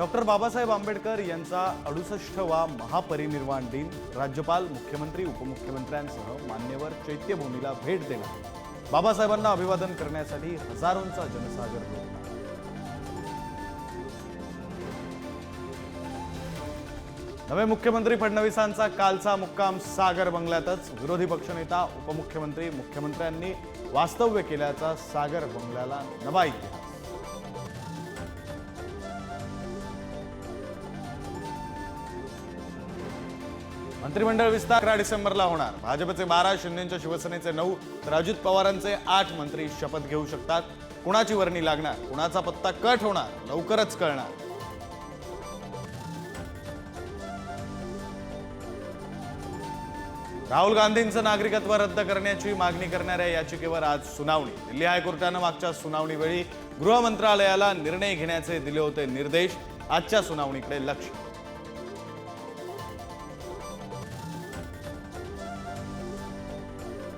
Doctor Babasaheb Ambedkar यांचा अडुसष्टवा महापरिनिर्वाण दिन. राज्यपाल मुख्यमंत्री उपमुख्यमंत्र्यांसह मान्यवर चैत्यभूमीला भेट देणार बाबासाहेबांना अभिवादन करण्यासाठी हजारोंचा जनसागर लोटला नवे मुख्यमंत्री फडणवीसांचा कालचा मुक्काम सागर बंगल्यातच. विरोधी पक्षनेता उपमुख्यमंत्री मुख्यमंत्र्यांनी वास्तव्य केल्याचा सागर बंगल्याला नवा इतिहास मंत्रिमंडळ विस्तार अकरा डिसेंबरला होणार. भाजपचे बारा शिंदेच्या शिवसेनेचे नऊ तर अजित पवारांचे आठ मंत्री शपथ घेऊ शकतात. कुणाची वर्णी लागणार? कुणाचा पत्ता कट होणार? लवकरच कळणार. राहुल गांधींचं नागरिकत्व रद्द करण्याची मागणी करणाऱ्या याचिकेवर आज सुनावणी. दिल्ली हायकोर्टानं मागच्या सुनावणीवेळी गृह मंत्रालयाला निर्णय घेण्याचे दिले होते निर्देश. आजच्या सुनावणीकडे लक्ष.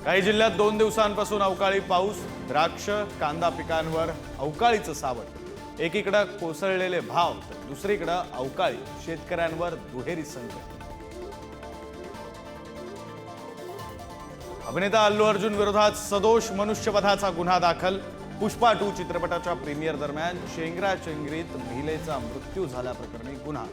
काही जिल्ह्यात दोन दिवसांपासून अवकाळी पाऊस द्राक्ष कांदा पिकांवर अवकाळीचं सावट. एकीकडं कोसळलेले भाव तर दुसरीकडं अवकाळी शेतकऱ्यांवर दुहेरी संकट. अभिनेता अल्लू अर्जुन विरोधात सदोष मनुष्यवधाचा गुन्हा दाखल. पुष्पा टू चित्रपटाच्या प्रीमियर दरम्यान चेंगरा चेंगरीत महिलेचा मृत्यू झाल्याप्रकरणी गुन्हा.